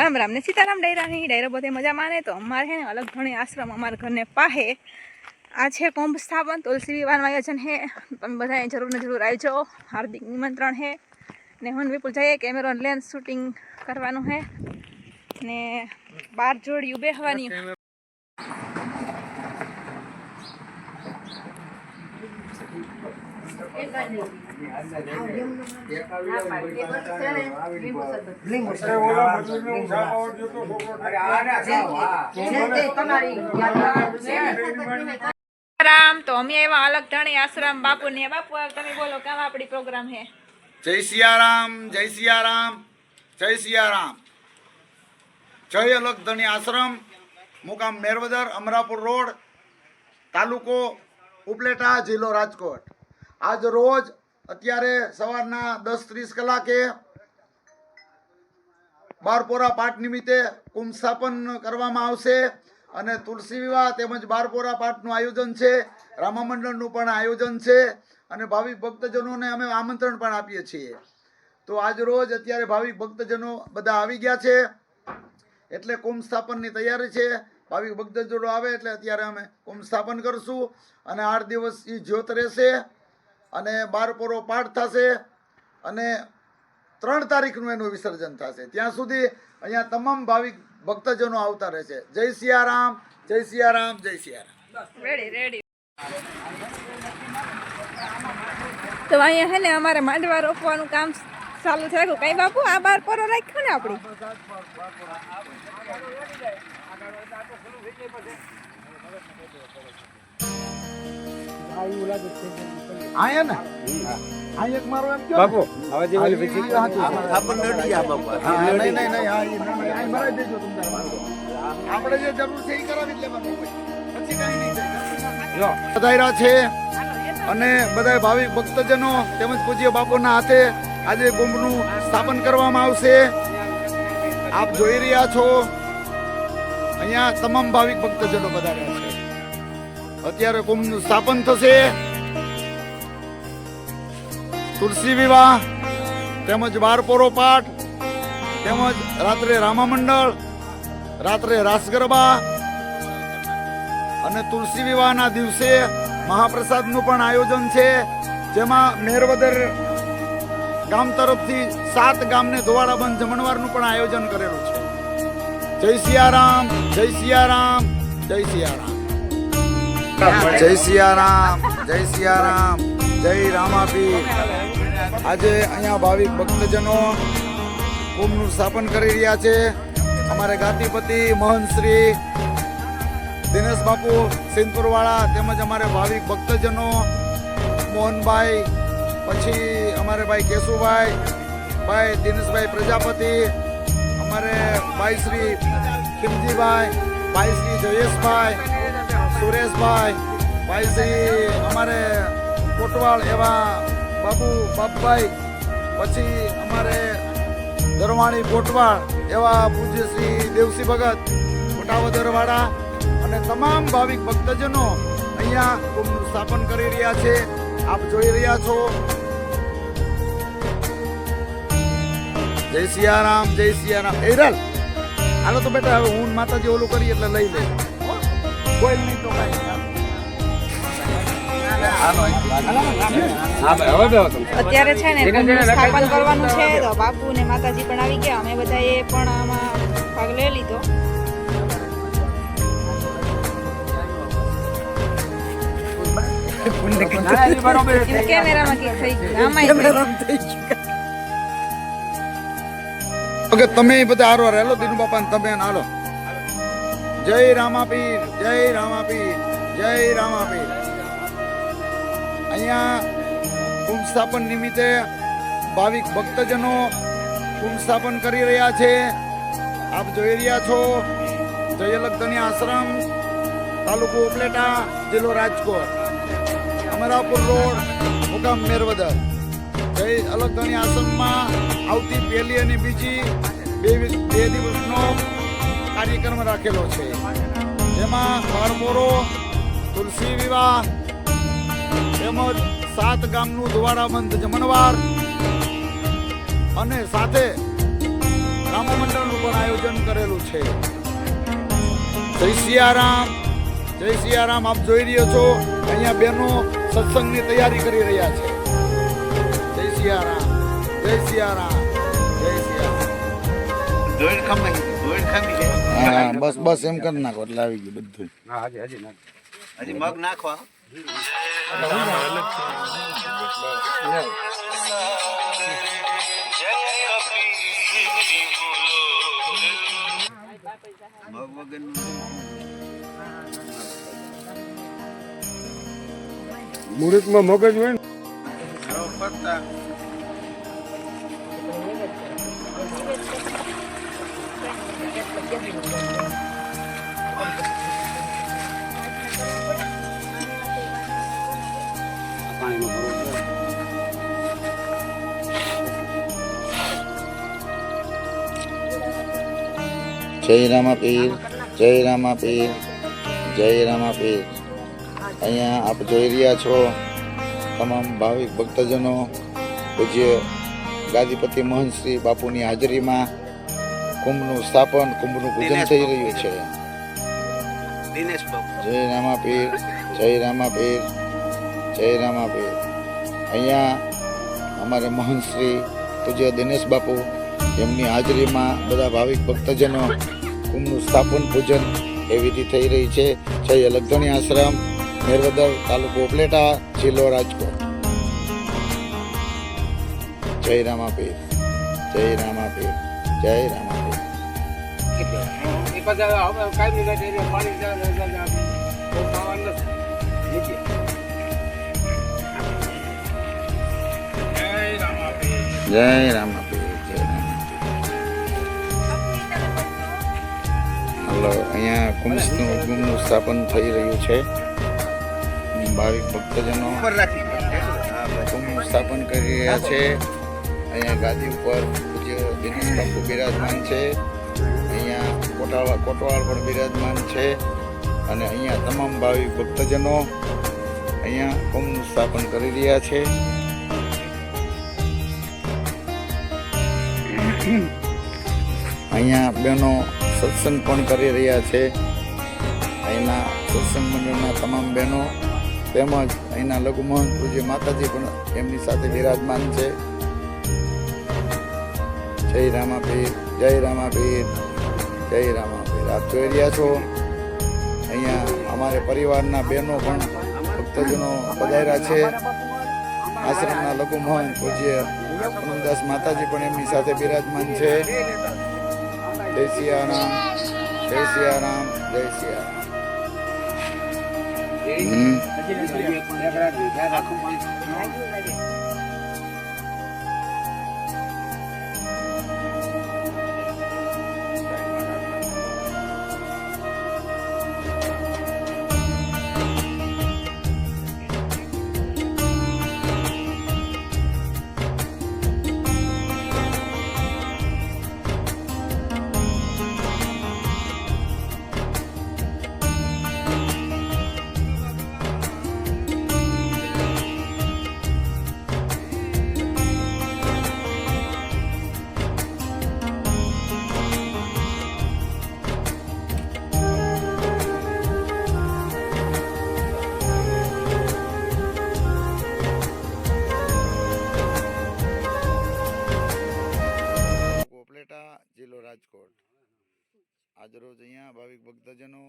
રામ રામ, ને સીતારામ ડાયરાની ડાયરો બધે મજા માને તો અમારે છે ને અલગ ઘણી આશ્રમ અમારા ઘરને પાહે. આ છે કુંભ સ્થાપન, તુલસી વિવાહનું આયોજન છે. તમે બધાએ જરૂર ને જરૂર આવજો. હાર્દિક નિમંત્રણ છે. ને હું વિપુલ જઈએ, કેમેરો લેન્સ શૂટિંગ કરવાનું છે. ને બાર જોડિયું બેહવાની અલગ ધણી પ્રોગ્રામ હે? જય સિયારામ જય સિયારામ જય સિયારામ. જય અલગધણી આશ્રમ, મુકામ મેરવદર, અમરાપુર રોડ, તાલુકો ઉપલેટા, જિલ્લો રાજકોટ. આજ રોજ અત્યારે સવારના દસ ત્રીસ કલાકે બારપોરા પાઠ નિમિત્તે કુંભ સ્થાપન કરવામાં આવશે અને તુલસી વિવાહ તેમજ બારપોરા પાઠનું આયોજન છે. રામા મંડળનું પણ આયોજન છે અને ભાવિક ભક્તજનોને અમે આમંત્રણ પણ આપીએ છીએ. તો આજ રોજ અત્યારે ભાવિક ભક્તજનો બધા આવી ગયા છે એટલે કુંભ સ્થાપનની તૈયારી છે. ભાવિક ભક્તજનો આવે એટલે અત્યારે અમે કુંભ સ્થાપન કરશું અને આઠ દિવસ એ જ્યોત રહેશે. અને બારપોરો પાઠ થશે અને ત્રણ તારીખનું એનું વિસર્જન થશે. ત્યાં સુધી અહીંયા તમામ ભાવિક ભક્તજનો આવતા રહેશે. જય સિયારામ જય સિયારામ જય સિયારામ. રેડી તો અહીંયા હે ને અમારે માંડવા રોપવાનું કામ ચાલુ થઈ ગયું કઈ બાપુ? આ બાર પરો રાખ્યો ને આપણી આયા ને આ એક મારો એમ બાપુ હવે જે ઓલી પછી ઈ હાચું છે. હા, નહીં, નહીં, નહીં, હા, ઈ નહીં, નહીં, આ ભરાઈ દેજો તમ આપણે જે જરૂર છે એ કરાવી જ લેવાનું પછી કાંઈ નહીં જો પધાર્યા છે અને બધા ભાવિક ભક્તજનો તેમજ પૂજ્ય બાપુના હાથે આજે કુંભનું સ્થાપન કરવામાં આવશે. આપ જોઈ રહ્યા છો. અહીંયા તમામ ભાવિક ભક્તજનો પધાર્યા છે. અત્યારે કુંભનું સ્થાપન થશે. તુલસી વિવાહ, તેમજ બારપોરો પાઠ, તેમજ રાત્રે રામા રાત્રે રાસ ગરબા અને તુલસી વિવાહના દિવસે મહાપ્રસાદનું પણ આયોજન છે. જેમાં મેરવદર ગામ તરફથી સાત ગામને ધોવાડા બંધ જમણવારનું પણ આયોજન કરેલું છે. જય સિયારામ જય સિયારામ જય સિયારામ. જય સિયારામ જય સિયારામ જય રામાપી આજે અહીંયા ભાવિક ભક્તજનો કુંભનું સ્થાપન કરી રહ્યા છે. અમારે ગાતીપતિ મહંતશ્રી દિનેશ બાપુ સિંધપુરવાળા તેમજ અમારે ભાવિક ભક્તજનો મોહનભાઈ પછી અમારે ભાઈ કેશુભાઈ ભાઈ દિનેશભાઈ પ્રજાપતિ અમારે ભાઈ શ્રી ખિમજીભાઈ ભાઈ શ્રી જયેશભાઈ સુરેશભાઈ ભાઈ શ્રી અમારે કોટવાળ એવા બાબુ, બાપભાઈ, પછી અમારે દરવાણી કોટવાળ એવા પૂજ્ય શ્રી દેવસી ભગત કોટાવદરવાળા અને તમામ ભાવિક ભક્તજનો અહીંયા કુંભનું સ્થાપન કરી રહ્યા છે. આપ જોઈ રહ્યા છો. જય સિયારામ જય સિયારામ. એરલ! હાલો તો બેટા, હવે હું માતાજી ઓલું કરી એટલે લઈ લે. તમે અત્યારે છે ને સ્થાપન કરવાનું છે તો બાપુ ને માતાજી પણ આવી ગયા. અમે બધા એ પણ આમાં ભાગ લઈ લીધો. ના, થઈ બરોબર છે. કેમેરામાં થઈ ગયું? ઓકે તમે બધા હારો રહેલો દિનુ બાપા ને તમે હાલો. જય રામાપીર જય રામાપીર જય રામાપીર. અહીંયા કુંભ સ્થાપન નિમિત્તે ભાવિક ભક્તજનો કુંભ સ્થાપન કરી રહ્યા છે. આપ જોઈ રહ્યા છો જય લગધણી આશ્રમ, તાલુકો ઉપલેટા, જિલ્લો રાજકોટ. અમરાપુર રોડ મુકામ મેરવદર. જય અલગધણી આશ્રમમાં આવતી પહેલી અને બીજી બે બે દિવસનો કાર્યક્રમ રાખેલો છે. જેમાં બારમોરો તુલસી વિવાહ, તેમજ સાત ગામનું દ્વારાબંધ જમણવાર અને સાથે રામમંડળનું પણ આયોજન કરેલું છે. જય સિયારામ જય સિયારામ, આપ જોઈ રહ્યો છો, અહીંયા બહેનો સત્સંગની તૈયારી કરી રહ્યા છે. જય સિયારામ જય સિયારામ જય સિયારામ. હા બસ બસ એમ કરી નાખો એટલે આવી ગયું બધું. હા હજી હજી હજી મગ નાખવા. મુહૂર્તમાં મગજ હોય ને? ફરતા. જય રામા પીર જય રામા પીર જય રામા પીર અહીંયા આપ જોઈ રહ્યા છો તમામ ભાવિક ભક્તજનો, પૂજ્ય ગાદીપતિ મોહન શ્રી બાપુની હાજરીમાં કુંભનું સ્થાપન કુંભનું પૂજન થઈ રહ્યું છે. જય રામા પીર જય રામા પીર જય રામા પીર અહીંયા અમારે મોહન શ્રી પૂજ્ય દિનેશ બાપુ એમની હાજરીમાં બધા ભાવિક ભક્તજનો કુંભનું સ્થાપન પૂજન એ વિધિ થઈ રહી છે. જય અલગધણી આશ્રમ મેરવદર તાલુકો ઉપલેટા જિલ્લો રાજકોટ. જય રામા પીર જય રામા પીર જય રામા પાણી જાય જાય, જાય, જાય. બહુ ખાવાનું નથી. જય રામ હલો અહીંયા કુંભનું કુંભનું સ્થાપન થઈ રહ્યું છે. ભાવિક ભક્તજનો કુંભનું સ્થાપન કરી રહ્યા છે. અહીંયા ગાદી ઉપર પૂજ્ય દિનેશ બાપુ બિરાજમાન છે. કોટાળા કોટવાળ પણ બિરાજમાન છે. અને અહીંયા તમામ ભાવિ ભક્તજનો અહીંયા કુંભનું સ્થાપન કરી રહ્યા છે. અહીંયા બહેનો સત્સંગ પણ કરી રહ્યા છે. અહીંના સત્સંગ મંડળના તમામ બહેનો તેમજ અહીંના લઘુમહંત પૂજ્ય માતાજી પણ એમની સાથે બિરાજમાન છે. જય રામાપીર જય રામાપીર. જય રામાપીર આપ જોઈ રહ્યા છો. અહીંયા અમારે પરિવારના બહેનો પણ ભક્તજનો પધાર્યા છે. આશ્રમના લઘુમહંત પૂજ્ય પૂનમદાસ માતાજી પણ એમની સાથે બિરાજમાન છે. જય સિયારામ જય સિયારામ જય સિયારામ. રાજકોટ. આજરોજ અહીંયા ભાવિક ભક્તજનો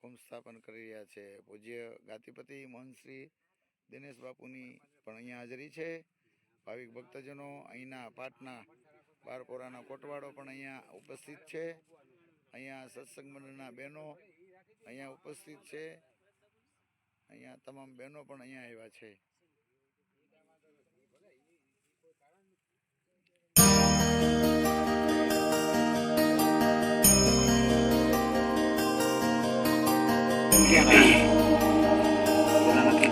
કુંભ સ્થાપન કરી રહ્યા છે. પૂજ્ય ગાતિપતિ મોહનશ્રી દિનેશ બાપુની પણ અહીંયા હાજરી છે. ભાવિક ભક્તજનો અહીંના પાટના બારપોરાના કોટવાડો પણ અહીંયા ઉપસ્થિત છે. અહીંયા સત્સંગ મંડળના બહેનો અહીંયા ઉપસ્થિત છે. અહીંયા તમામ બહેનો પણ અહીંયા આવ્યા છે.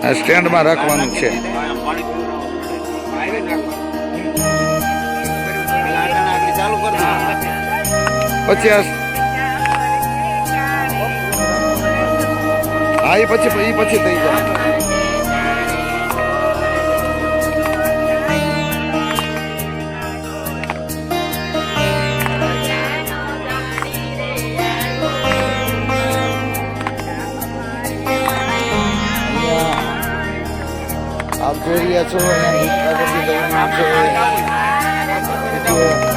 આ સ્ટેન્ડમાં રાખવાનું છે. પછી આ પછી એ પછી થઈ જાય જોઈ રહ્યા છો અહીંયા દૂધ આગળથી દવાનું છે